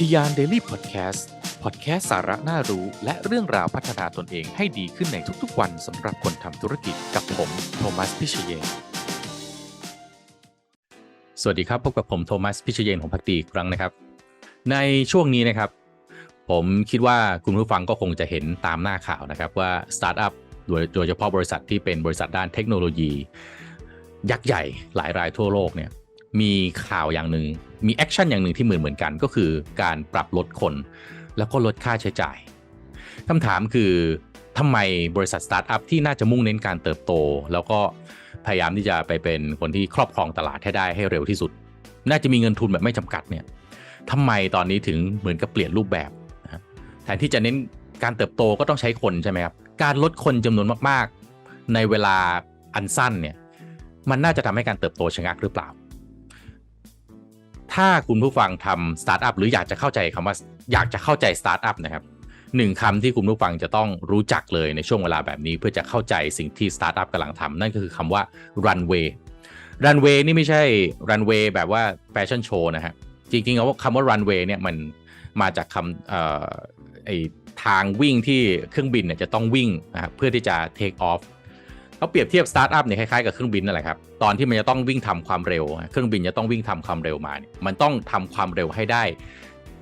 ทียานเดลี่พอดแคสต์พอดแคสต์สาระน่ารู้และเรื่องราวพัฒนาตนเองให้ดีขึ้นในทุกๆวันสำหรับคนทำธุรกิจกับผมโทมัสพิเชยนสวัสดีครับ พบกับผมโทมัสพิเชยนของพักดีอีกครั้งนะครับ ในช่วงนี้นะครับ ผมคิดว่าคุณผู้ฟังก็คงจะเห็นตามหน้าข่าวนะครับ ว่าสตาร์ทอัพโดยโดยเฉพาะบริษัทที่เป็นบริษัทด้านเทคโนโลยี ยักษ์ใหญ่หลายรายทั่วโลกเนี่ย มีข่าวอย่างหนึ่งมีแอคชั่นอย่างหนึ่งที่เหมือนเหมือนกันก็คือการปรับลดคน แล้วก็ลดค่าใช้จ่ายคำถามคือทำไมบริษัทสตาร์ทอัพที่น่าจะมุ่งเน้นการเติบโต แล้วก็พยายามที่จะไปเป็นคนที่ครอบครองตลาดให้ได้ให้เร็วที่สุด น่าจะมีเงินทุนแบบไม่จำกัดเนี่ยทำไมตอนนี้ถึงเหมือนกับเปลี่ยนรูปแบบแทนที่จะเน้นการเติบโตก็ต้องใช้คนใช่ไหมครับ การลดคนจำนวนมาก ๆ ในเวลาอันสั้นเนี่ย มันน่าจะทำให้การเติบโตชะงักหรือเปล่า ถ้าคุณผู้ฟังทำสตาร์ทอัพหรืออยากจะเข้าใจคำว่าอยากจะเข้าใจสตาร์ทอัพนะครับหนึ่งคำที่คุณผู้ฟังจะต้องรู้จักเลยในช่วงเวลาแบบนี้ เพื่อจะเข้าใจสิ่งที่สตาร์ทอัพกำลังทำนั่นก็คือคำว่า runway runway นี่ไม่ใช่ runway แบบว่าแฟชั่นโชว์นะฮะจริงๆแล้วคำว่า runway เนี่ยมันมาจากคำออไอทางวิ่งที่เครื่องบินเนี่ยจะต้องวิ่งนะครับเพื่อที่จะ take off เขาเปรียบเทียบสตาร์ทอัพเนี่ยคล้ายๆกับเครื่องบินนั่นแหละครับตอนที่มันจะต้องวิ่งทำความเร็ว เครื่องบินจะต้องวิ่งทำความเร็วมาเนี่ยมันต้องทำความเร็วให้ได้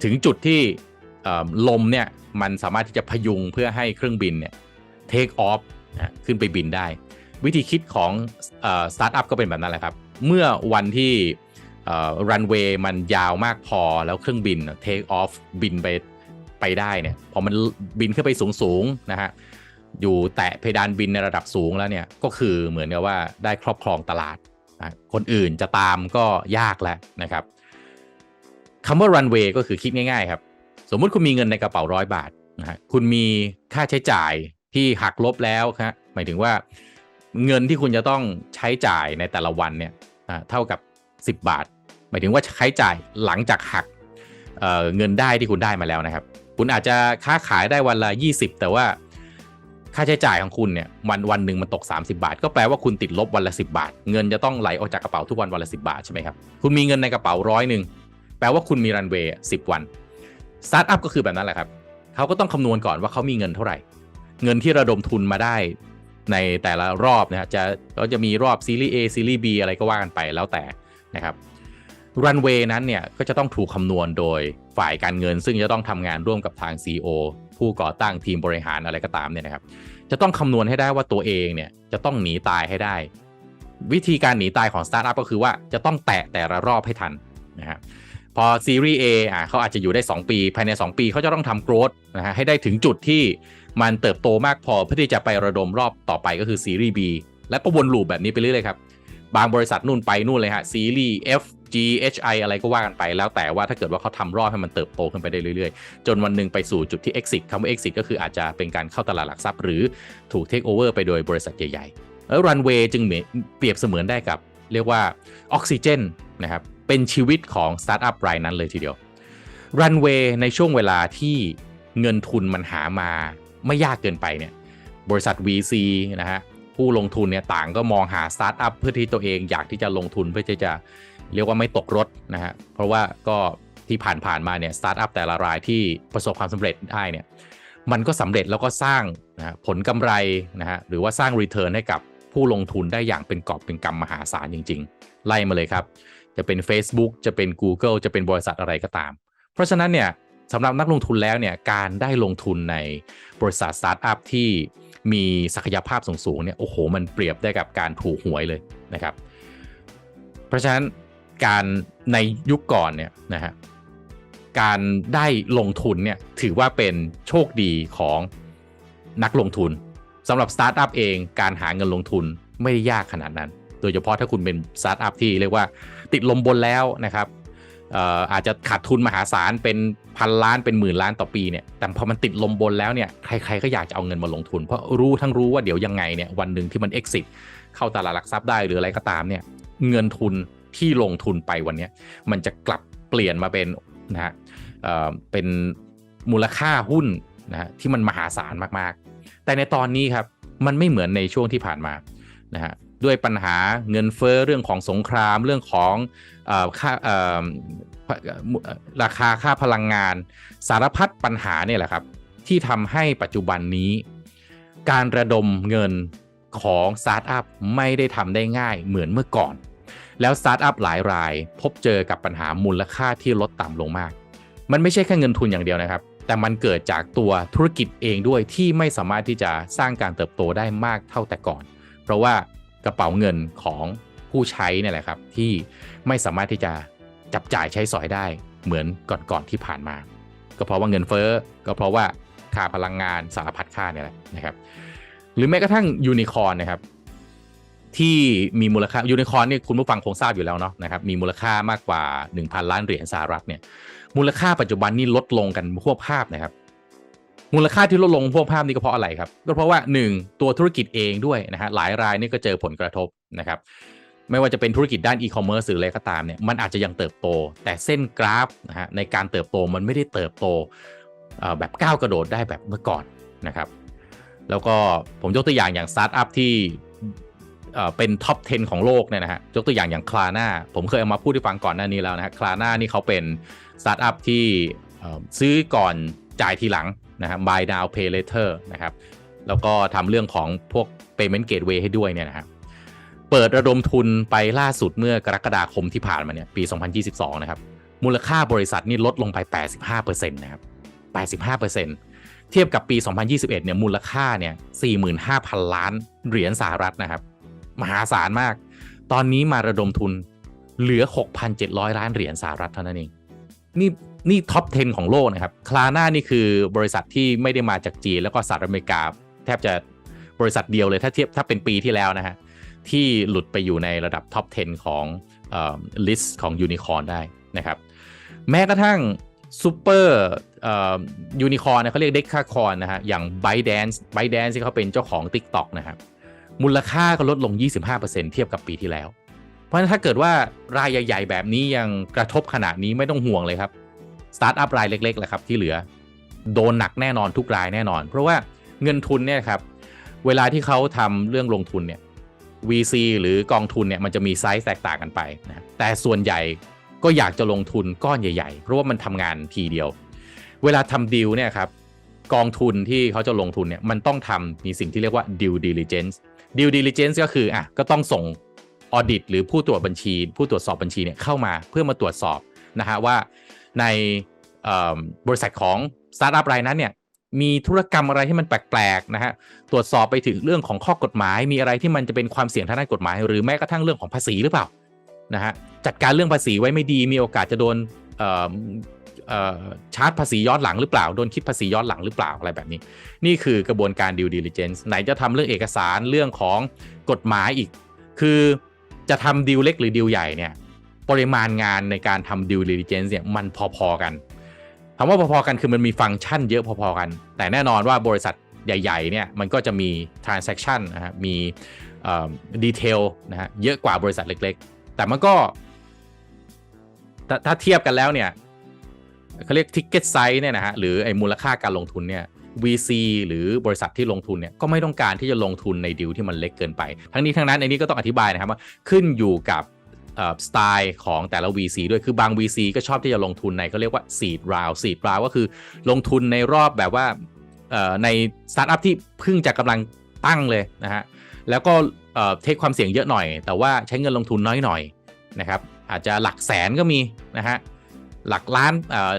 ถึงจุดที่ลมเนี่ยมันสามารถที่จะพยุงเพื่อให้เครื่องบินเนี่ย take off นะขึ้นไปบินได้ วิธีคิดของสตาร์ทอัพก็เป็นแบบนั้นแหละครับ เมื่อวันที่รันเวย์มันยาวมากพอแล้วเครื่องบิน take off บินไปไปได้เนี่ยพอมันบินขึ้นไปสูงๆนะฮะ อยู่แตะเพดานบินในระดับสูงแล้วเนี่ยก็คือเหมือนกับว่าได้ครอบครองตลาดนะคนอื่นจะตามก็ยากแล้วนะครับคำว่า runway ก็คือคิดง่ายๆครับ สมมุติคุณมีเงินในกระเป๋าร้อยบาทนะฮะคุณมีค่าใช้จ่ายที่หักลบแล้วครับหมายถึงว่าเงินที่คุณจะต้องใช้จ่ายในแต่ละวันเนี่ยเท่ากับ 10 บาท หมายถึงว่าใช้จ่ายหลังจากหักเเงินได้ที่คุณได้มาแล้วนะครับ คุณอาจจะค้าขายได้วันละ 20 แต่ว่า ค่าใช้จ่ายของคุณเนี่ยวันวันหนึ่งมันตก 30 บาท ก็แปลว่าคุณติดลบวันละ 10 บาท เงินจะต้องไหลออกจากกระเป๋าทุกวันวันละ 10 บาทใช่ไหมครับคุณมีเงินในกระเป๋าร้อยหนึ่งแปลว่าคุณมีรันเวย์สิวันสตาร์ทอัพก็คือแบบนั้นแหละครับเขาก็ต้องคำนวณก่อนว่าเขามีเงินเท่าไหร่ เงินที่ระดมทุนมาได้ในแต่ละรอบนะฮะจะก็จะมีรอบซีรีส์ A ซีรีส์ B อะไรก็ว่ากันไปแล้วแต่นะครับรันเวย์นั้นเนี่ยก็จะต้องถูกคำนวณโดยฝ่ายการเงิน ซึ่งจะต้องทำงานร่วมกับทาง CEO ผู้ก่อตั้งทีมบริหารอะไรก็ตามเนี่ยนะครับ จะต้องคำนวณให้ได้ว่าตัวเองเนี่ยจะต้องหนีตายให้ได้ วิธีการหนีตายของสตาร์ทอัพก็คือว่าจะต้องแตะแต่ละรอบให้ทันนะครับพอซีรีส์ A อะเขาอาจจะอยู่ได้ 2 ปี ภายใน 2 ปีเขาจะต้องทำโกรธนะฮะให้ได้ถึงจุดที่มันเติบโตมากพอเพื่อที่จะไประดมรอบต่อไปก็คือซีรีส์ B และก็วนลูปแบบนี้ไปเรื่อยๆครับ บางบริษัทนู่นไปนู่นเลยฮะซีรีส์ F G H I อะไรก็ว่ากันไปแล้วแต่ว่าถ้าเกิดว่าเขาทำรอบให้มันเติบโตขึ้นไปได้เรื่อยๆ จนวันหนึ่งไปสู่จุดที่ exit คำว่า exit ก็คืออาจจะเป็นการเข้าตลาดหลักทรัพย์ หรือถูก take over ไปโดยบริษัทใหญ่ๆแล้ว runway จึงเปรียบเสมือนได้กับ เรียกว่าออกซิเจนนะครับเป็นชีวิตของสตาร์ทอัพรายนั้นเลยทีเดียวรันเวย์ในช่วงเวลาที่เงินทุนมันหามาไม่ยากเกินไปเนี่ยบริษัท VC นะฮะผู้ลงทุนเนี่ยต่างก็มองหาสตาร์ทอัพเพื่อที่ตัวเองอยากที่จะลงทุนเพื่อที่จะ เรียกว่าไม่ตกรถนะฮะเพราะว่าก็ที่ผ่านๆมาเนี่ยสตาร์ทอัพแต่ละรายที่ประสบความสำเร็จได้เนี่ยมันก็สำเร็จแล้วก็สร้างนะผลกำไรนะฮะหรือว่าสร้างรีเทิร์นให้กับผู้ลงทุนได้อย่างเป็นกอบเป็นกำมหาศาลจริง ๆ ไล่มาเลยครับ จะเป็น Facebook จะเป็น Google จะเป็นบริษัทอะไรก็ตาม เพราะฉะนั้นเนี่ยสำหรับนักลงทุนแล้วเนี่ยการได้ลงทุนในบริษัทสตาร์ทอัพที่มีศักยภาพสูงๆเนี่ยโอ้โห มันเปรียบได้กับการถูกหวยเลยนะครับ เพราะฉะนั้น การในยุคก่อนเนี่ยนะฮะการได้ลงทุนเนี่ยถือว่าเป็นโชคดีของนักลงทุนสำหรับสตาร์ทอัพเองการหาเงินลงทุนไม่ได้ยากขนาดนั้น โดยเฉพาะถ้าคุณเป็นสตาร์ทอัพที่เรียกว่าติดลมบนแล้วนะครับอาจจะขาดทุนมหาศาลเป็นพันล้านเป็นหมื่นล้านต่อปีเนี่ย แต่พอมันติดลมบนแล้วเนี่ยใครๆก็อยากจะเอาเงินมาลงทุน เพราะรู้ทั้งรู้ว่าเดี๋ยวยังไงเนี่ยวันหนึ่งที่มัน exit เข้าตลาดหลักทรัพย์ได้หรืออะไรก็ตามเนี่ยเงินทุน ที่ลงทุนไปวันนี้มันจะกลับเปลี่ยนมาเป็นนะฮะเป็นมูลค่าหุ้นนะฮะที่มันมหาศาลมากๆ แต่ในตอนนี้ครับมันไม่เหมือนในช่วงที่ผ่านมานะฮะด้วยปัญหาเงินเฟ้อเรื่องของสงครามเรื่องของค่าราคาค่าพลังงาน สารพัดปัญหาเนี่ยแหละครับ ที่ทำให้ปัจจุบันนี้ การระดมเงินของสตาร์ทอัพไม่ได้ทำได้ง่ายเหมือนเมื่อก่อน แล้วสตาร์ทอัพหลายราย พบเจอกับปัญหามูลค่าที่ลดต่ำลงมาก มันไม่ใช่แค่เงินทุนอย่างเดียวนะครับ แต่มันเกิดจากตัวธุรกิจเองด้วยที่ไม่สามารถที่จะสร้างการเติบโตได้มากเท่าแต่ก่อน เพราะว่ากระเป๋าเงินของผู้ใช้เนี่ยแหละครับที่ไม่สามารถที่จะจับจ่ายใช้สอยได้เหมือนก่อนๆที่ผ่านมา ก็เพราะว่าเงินเฟ้อก็เพราะว่าค่าพลังงานสารพัดค่าเนี่ยแหละนะครับหรือแม้กระทั่งยูนิคอร์นะครับ ที่มีมูลค่ายูนิคอร์นี่คุณผู้ฟังคงทราบอยู่แล้วเนาะนะครับมีมูลค่ามากกว่า 1,000 ล้านเหรียญสหรัฐเนี่ยมูลค่าปัจจุบันนี่ลดลงกันพวกภาพนะครับ มูลค่าที่ลดลงพวกภาพนี่ก็เพราะอะไรครับ ก็เพราะว่า 1 ตัวธุรกิจเองด้วยนะฮะหลายรายนี่ก็เจอผลกระทบนะครับไม่ว่าจะเป็นธุรกิจด้านอีคอมเมิร์ซหรืออะไรก็ตามเนี่ยมันอาจจะยังเติบโต แต่เส้นกราฟนะฮะในการเติบโตมันไม่ได้เติบโตแบบก้าวกระโดดได้แบบเมื่อก่อนนะครับแล้วก็ผมยกตัวอย่างอย่างสตาร์ทอัพที่ เป็นท็อป 10 ของโลกเนี่ยนะฮะยกตัวอย่างอย่างคลาน่าผมเคยเอามาพูดให้ฟังก่อนหน้านี้แล้วนะฮะคลาน่านี่เขาเป็นสตาร์ทอัพที่ซื้อก่อนจ่ายทีหลังนะครับ buy now pay later นะครับ แล้วก็ทำเรื่องของพวก payment gateway ให้ด้วยเนี่ยนะครับ เปิดระดมทุนไปล่าสุดเมื่อกรกฎาคมที่ผ่านมาเนี่ยปี 2022 นะครับ มูลค่าบริษัทนี่ลดลงไป 85%นะครับ 85%เทียบกับปี 2021 เนี่ย มูลค่าเนี่ย 45,000 ล้านเหรียญสหรัฐนะครับ มหาศาลมาก ตอนนี้มาระดมทุนเหลือ 6,700 ล้านเหรียญสหรัฐเท่านั้นเอง นี่นี่ท็อป 10 ของโลกนะครับ คลาน่านี่คือบริษัทที่ไม่ได้มาจากจีน แล้วก็สหรัฐอเมริกา แทบจะบริษัทเดียวเลยถ้าเทียบถ้าเป็นปีที่แล้วนะฮะ ที่หลุดไปอยู่ในระดับท็อป 10 ของลิสต์ของยูนิคอร์นได้นะครับ แม้กระทั่งซูเปอร์ยูนิคอร์นเขาเรียกเด็กค่าคอนนะฮะอย่าง b y d a n c e b y d a n c e ที่เขาเป็นเจ้าของ TikTok นะครับ มูลค่าก็ลดลง 25%เทียบกับปีที่แล้ว เพราะฉะนั้นถ้าเกิดว่ารายใหญ่ ๆ แบบนี้ยังกระทบขนาดนี้ไม่ต้องห่วงเลยครับสตาร์ทอัพรายเล็กๆแหละครับที่เหลือ โดนหนักแน่นอนทุกรายแน่นอน เพราะว่าเงินทุนเนี่ยครับเวลาที่เขาทำเรื่องลงทุนเนี่ย VC หรือกองทุนเนี่ยมันจะมีไซส์แตกต่างกันไปนะแต่ส่วนใหญ่ก็อยากจะลงทุนก้อนใหญ่ๆ เพราะว่ามันทำงานทีเดียว เวลาทำดีลเนี่ยครับกองทุนที่เขาจะลงทุนเนี่ยมันต้องทำมีสิ่งที่เรียกว่า due diligence due diligence ก็คืออะก็ต้องส่งออดิตหรือผู้ตรวจบัญชี ผู้ตรวจสอบบัญชีเนี่ยเข้ามาเพื่อมาตรวจสอบนะฮะว่าในบริษัทของสตาร์ทอัพรายนั้นเนี่ยมีธุรกรรมอะไรที่มันแปลกๆนะฮะตรวจสอบไปถึงเรื่องของข้อกฎหมาย มีอะไรที่มันจะเป็นความเสี่ยงทางด้านกฎหมาย หรือแม้กระทั่งเรื่องของภาษีหรือเปล่านะฮะจัดการเรื่องภาษีไว้ไม่ดีมีโอกาสจะโดน ชาร์จภาษีย้อนหลังหรือเปล่า โดนคิดภาษีย้อนหลังหรือเปล่าอะไรแบบนี้ นี่คือกระบวนการ due diligence ไหนจะทำเรื่องเอกสารเรื่องของกฎหมายอีก คือจะทำดีลเล็กหรือดีลใหญ่เนี่ยปริมาณงานในการทำ due diligence เนี่ยมันพอๆกันคำว่าพอๆกันคือมันมีฟังก์ชันเยอะพอๆกัน แต่แน่นอนว่าบริษัทใหญ่ๆเนี่ยมันก็จะมี transaction นะฮะมีดีเทลนะฮะเยอะกว่าบริษัทเล็กๆ แต่มันก็ ถ้าเทียบกันแล้วเนี่ย เขาเรียก ticket size เนี่ยนะฮะหรือไอ้มูลค่าการลงทุนเนี่ย VC หรือบริษัทที่ลงทุนเนี่ยก็ไม่ต้องการที่จะลงทุนในดิวที่มันเล็กเกินไป ทั้งนี้ทั้งนั้นอันนี้ก็ต้องอธิบายนะครับว่าขึ้นอยู่กับสไตล์ของแต่ละ VC ด้วย คือบาง VC ก็ชอบที่จะลงทุนในก็เรียกว่า seed round seed round ก็คือลงทุนในรอบแบบว่าในสตาร์ทอัพที่เพิ่งจะกำลังตั้งเลยนะฮะ แล้วก็เทคความเสี่ยงเยอะหน่อย แต่ว่าใช้เงินลงทุนน้อยหน่อยนะครับ อาจจะหลักแสนก็มีนะฮะ หลักล้าน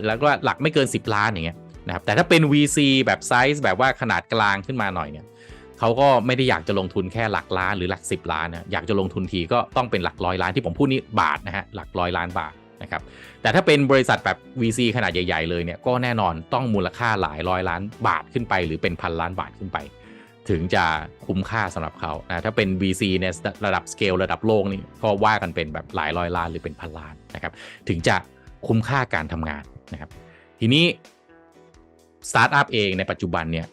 แล้วก็หลักไม่เกิน 10 ล้านอย่างเงี้ยนะครับแต่ถ้าเป็น VC แบบไซส์แบบว่าขนาดกลางขึ้นมาหน่อยเนี่ยเขาก็ไม่ได้อยากจะลงทุนแค่หลักล้านหรือหลัก 10 ล้านนะอยากจะลงทุนทีก็ต้องเป็นหลักร้อยล้านที่ผมพูดนี้บาทนะฮะหลักร้อยล้านบาทนะครับแต่ถ้าเป็นบริษัทแบบ VC ขนาดใหญ่ ๆ เลยเนี่ยก็แน่นอนต้องมูลค่าหลายร้อยล้านบาทขึ้นไป หรือเป็นพันล้านบาทขึ้นไป ถึงจะคุ้มค่าสำหรับเขานะถ้าเป็น VC ในระดับสเกลระดับโลกนี่ก็ว่ากันเป็นแบบหลายร้อยล้านหรือเป็นพันล้านนะครับถึงจะ คุ้มค่าการทำงานนะครับ ทีนี้สตาร์ทอัพเองในปัจจุบันเนี่ย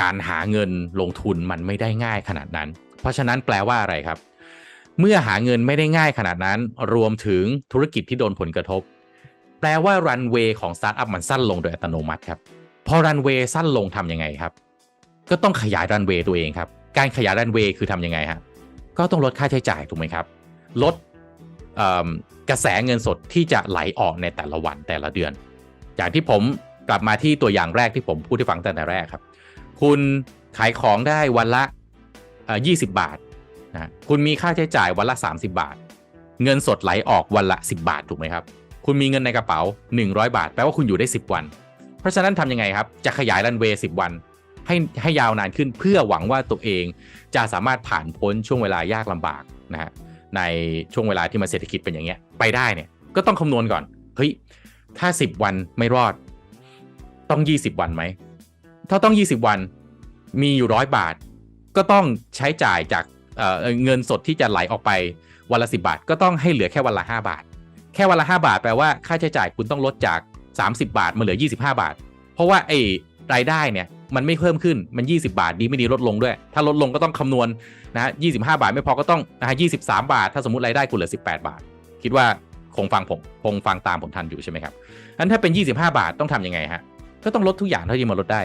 การหาเงินลงทุนมันไม่ได้ง่ายขนาดนั้น เพราะฉะนั้นแปลว่าอะไรครับ เมื่อหาเงินไม่ได้ง่ายขนาดนั้น รวมถึงธุรกิจที่โดนผลกระทบ แปลว่ารันเวย์ของสตาร์ทอัพมันสั้นลงโดยอัตโนมัติครับ พอรันเวย์สั้นลงทํำยังไงครับ ก็ต้องขยายรันเวย์ตัวเองครับ การขยายรันเวย์คือทํำยังไงฮะ ก็ต้องลดค่าใช้จ่ายถูกไหมครับ ลด กระแสเงินสดที่จะไหลออกในแต่ละวันแต่ละเดือน อย่างที่ผมกลับมาที่ตัวอย่างแรกที่ผมพูดให้ฟังตั้งแต่แรกครับ คุณขายของได้วันละ 20 บาทนะคุณมีค่าใช้จ่ายวันละ 30 บาท เงินสดไหลออกวันละ 10 บาทถูกไหมครับ คุณมีเงินในกระเป๋า 100 บาท แปลว่าคุณอยู่ได้ 10 วัน เพราะฉะนั้นทำยังไงครับ จะขยายรันเวย์ 10 วัน ให้ให้ยาวนานขึ้นเพื่อหวังว่าตัวเองจะสามารถผ่านพ้นช่วงเวลายากลำบากนะฮะ ในช่วงเวลาที่มันเศรษฐกิจเป็นอย่างเงี้ยไปได้เนี่ยก็ต้องคำนวณก่อนเฮ้ยถ้า 10 วันไม่รอด ต้อง 20 วันไหมถ้าต้อง 20 วันมีอยู่ร้อยบาท ก็ต้องใช้จ่ายจากเเงินสดที่จะไหลออกไปวันละ10บาท ก็ต้องให้เหลือแค่วันละ 5 บาท แค่วันละ 5 บาทแปลว่าค่าใช้จ่ายคุณต้องลดจาก 30 บาทมาเหลือ 25 บาท เพราะว่าไอ้รายได้เนี่ย มันไม่เพิ่มขึ้นมัน 20 บาทดีไม่ดีลดลงด้วย ถ้าลดลงก็ต้องคำนวณนะฮะ25บาทไม่พอก็ต้องนะฮะ23บาท ถ้าสมมติรายได้คุณเหลือ 18 บาท คิดว่าคงฟังผมคงฟังตามผมทันอยู่ใช่ไหมครับอันถ้าเป็น 25 บาทต้องทำยังไงฮะก็ต้องลดทุกอย่างเท่าที่มาลดได้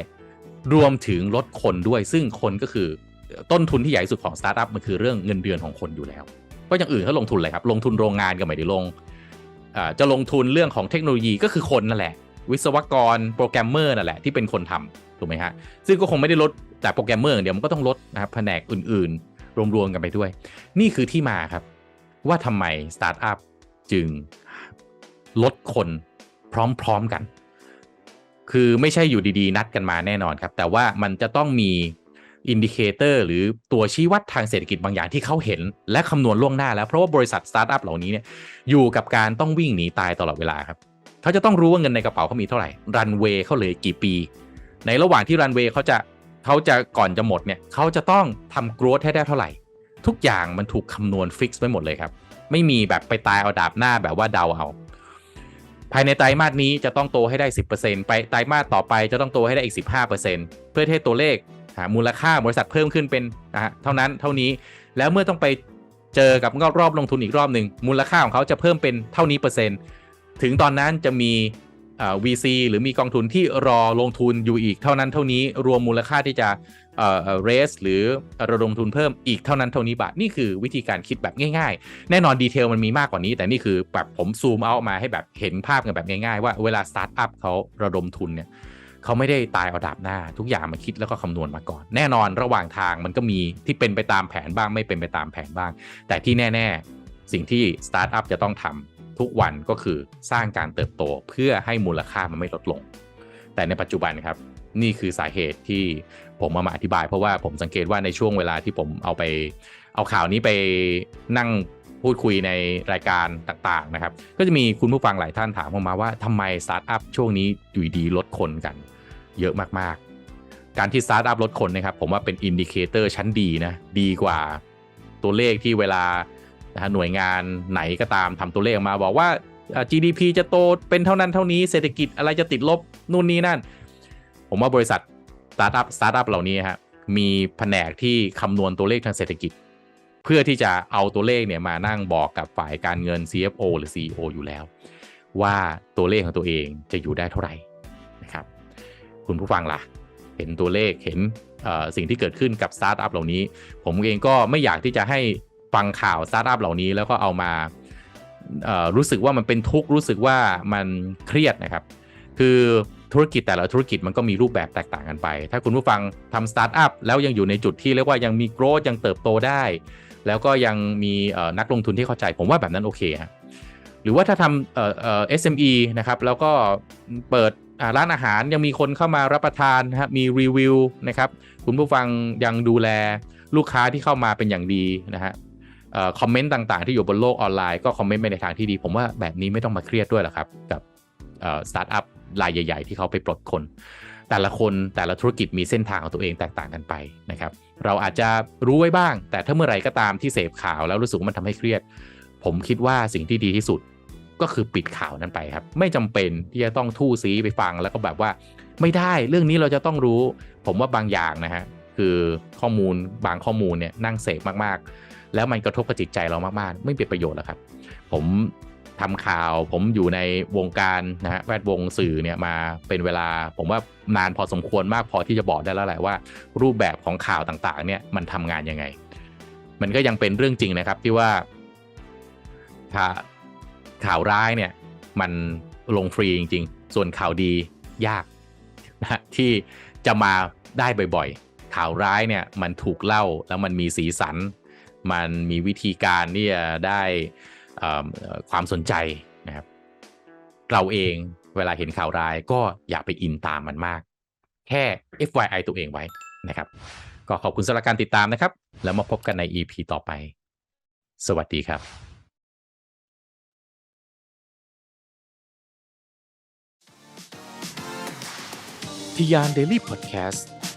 รวมถึงลดคนด้วย ซึ่งคนก็คือต้นทุนที่ใหญ่สุดของสตาร์ทอัพมันคือเรื่องเงินเดือนของคนอยู่แล้วก็อย่างอื่นเขาลงทุนเลยครับลงทุนโรงงานก็ไม่ได้ลงอ่าจะลงทุนเรื่องของเทคโนโลยีก็คือคนนั่นแหละ วิศวกรโปรแกรมเมอร์นั่นแหละที่เป็นคนทำถูกไหมฮะซึ่งก็คงไม่ได้ลดแต่โปรแกรมเมอร์อย่างเดียวมันก็ต้องลดนะครับแผนกอื่นๆ รวมๆกันไปด้วย นี่คือที่มาครับ ว่าทำไมสตาร์ทอัพจึงลดคนพร้อมๆกัน คือไม่ใช่อยู่ดีๆ นัดกันมาแน่นอนครับ แต่ว่ามันจะต้องมีอินดิเคเตอร์หรือตัวชี้วัดทางเศรษฐกิจบางอย่างที่เขาเห็น และคำนวณล่วงหน้าแล้ว เพราะว่าบริษัทสตาร์ทอัพเหล่านี้เนี่ยอยู่กับการต้องวิ่งหนีตายตลอดเวลาครับ เขาจะต้องรู้ว่าเงินในกระเป๋าเขามีเท่าไหร่รันเวย์เขาเลยกี่ปี ในระหว่างที่รันเวย์เขาจะเขาจะก่อนจะหมดเนี่ยเขาจะต้องทำกรอให้ได้เท่าไหร่ ทุกอย่างมันถูกคำนวณฟิกซ์ไว้หมดเลยครับ ไม่มีแบบไปตายเอาดาบหน้าแบบว่าเดาเอา ภายในไตรมาสนี้จะต้องโตให้ได้ 10%ไปไตรมาสต่อไปจะต้องโตให้ได้อีก 15%เพื่อให้ตัวเลขมูลค่าบริษัทเพิ่มขึ้นเป็นนะฮะเท่านั้นเท่านี้แล้วเมื่อต้องไปเจอกับรอบรอบลงทุนอีกรอบหนึ่งมูลค่าของเขาจะเพิ่มเป็นเท่านี้เปอร์เซ็นต์ ถึงตอนนั้นจะมี VC หรือมีกองทุนที่รอลงทุนอยู่อีกเท่านั้นเท่านี้รวมมูลค่าที่จะเอ่อ raise หรือระดมทุนเพิ่มอีกเท่านั้นเท่านี้บาท นี่คือวิธีการคิดแบบง่ายๆ แน่นอนดีเทลมันมีมากกว่านี้ แต่นี่คือแบบผมซูมเอามาให้แบบเห็นภาพกันแบบง่ายๆ ว่าเวลาสตาร์ทอัพเขาระดมทุนเนี่ยเขาไม่ได้ตายเอาดาบหน้า ทุกอย่างมาคิดแล้วก็คำนวณมาก่อน แน่นอนระหว่างทางมันก็มีที่เป็นไปตามแผนบ้างไม่เป็นไปตามแผนบ้าง แต่ที่แน่ ๆ สิ่งที่สตาร์ทอัพจะต้องทำ ทุกวันก็คือสร้างการเติบโตเพื่อให้มูลค่ามันไม่ลดลง แต่ในปัจจุบันครับนี่คือสาเหตุที่ผมมามาอธิบาย เพราะว่าผมสังเกตว่าในช่วงเวลาที่ผมเอาไป เอาข่าวนี้ไปนั่งพูดคุยในรายการต่างๆนะครับ ก็จะมีคุณผู้ฟังหลายท่านถามเข้ามาว่าทำไมสตาร์ทอัพช่วงนี้อยู่ดีๆลดคนกัน เยอะมากๆ การที่สตาร์ทอัพลดคนนะครับ ผมว่าเป็นอินดิเคเตอร์ชั้นดีนะ ดีกว่าตัวเลขที่เวลา นะฮะหน่วยงานไหนก็ตามทำตัวเลขออกมาบอกว่า GDP จะโตเป็นเท่านั้นเท่านี้เศรษฐกิจอะไรจะติดลบนู่นนี่นั่น ผมว่าบริษัทสตาร์ทอัพสตาร์ทอัพเหล่านี้ฮะมีแผนกที่คำนวณตัวเลขทางเศรษฐกิจ เพื่อที่จะเอาตัวเลขเนี่ยมานั่งบอกกับฝ่ายการเงิน CFO หรือ CEO อยู่แล้ว ว่าตัวเลขของตัวเองจะอยู่ได้เท่าไหร่นะครับ คุณผู้ฟังล่ะ เห็นตัวเลขเห็นสิ่งที่เกิดขึ้นกับสตาร์ทอัพเหล่านี้ ผมเองก็ไม่อยากที่จะให้ ฟังข่าวสตาร์ทอัพเหล่านี้แล้วก็เอามาเอ่อรู้สึกว่ามันเป็นทุกข์รู้สึกว่ามันเครียดนะครับ คือธุรกิจแต่ละธุรกิจมันก็มีรูปแบบแตกต่างกันไป ถ้าคุณผู้ฟังทำสตาร์ทอัพแล้วยังอยู่ในจุดที่เรียกว่ายังมีโกรธยังเติบโตได้ แล้วก็ยังมีนักลงทุนที่เข้าใจ ผมว่าแบบนั้นโอเคฮะหรือว่าถ้าทำเอ่อเอ่อ SME นะครับ แล้วก็เปิดร้านอาหารยังมีคนเข้ามารับประทานนะครับมีรีวิวนะครับ คุณผู้ฟังยังดูแลลูกค้าที่เข้ามาเป็นอย่างดีนะฮะ คอมเมนต์ต่างๆ ที่อยู่บนโลกออนไลน์ก็คอมเมนต์ไปในทางที่ดี ผมว่าแบบนี้ไม่ต้องมาเครียดด้วยหรอกครับ กับสตาร์ทอัพรายใหญ่ ๆ ที่เขาไปปลดคน แต่ละคนแต่ละธุรกิจมีเส้นทางของตัวเองแตกต่างกันไปนะครับเราอาจจะรู้ไว้บ้าง แต่ถ้าเมื่อไหร่ก็ตามที่เสพข่าวแล้วรู้สึกว่ามันทำให้เครียด ผมคิดว่าสิ่งที่ดีที่สุดก็คือปิดข่าวนั้นไปครับ ไม่จำเป็นที่จะต้องทู่ซีไปฟังแล้วก็แบบว่าไม่ได้เรื่องนี้เราจะต้องรู้ ผมว่าบางอย่างนะฮะคือข้อมูลบางข้อมูลเนี่ยนั่งเสพมากๆ แล้วมันกระทบกับจิตใจเรามากๆ ไม่เป็นประโยชน์แล้วครับ ผมทำข่าว ผมอยู่ในวงการนะฮะแวดวงสื่อเนี่ยมาเป็นเวลา ผมว่านานพอสมควรมากพอที่จะบอกได้แล้วแหละว่า รูปแบบของข่าวต่างๆ เนี่ยมันทำงานยังไง มันก็ยังเป็นเรื่องจริงนะครับที่ว่าข่าข่าวร้ายเนี่ยมันลงฟรีจริง ๆ ส่วนข่าวดียากนะที่จะมาได้บ่อยๆ ข่าวร้ายเนี่ยมันถูกเล่าแล้วมันมีสีสัน มันมีวิธีการที่จะได้ความสนใจนะครับ เราเองเวลาเห็นข่าวร้ายก็อย่าไปอินตามมันมาก แค่ FYI ตัวเองไว้นะครับ ก็ขอบคุณสำหรับการติดตามนะครับ แล้วมาพบกันใน EP ต่อไป สวัสดีครับทิยานเดลี่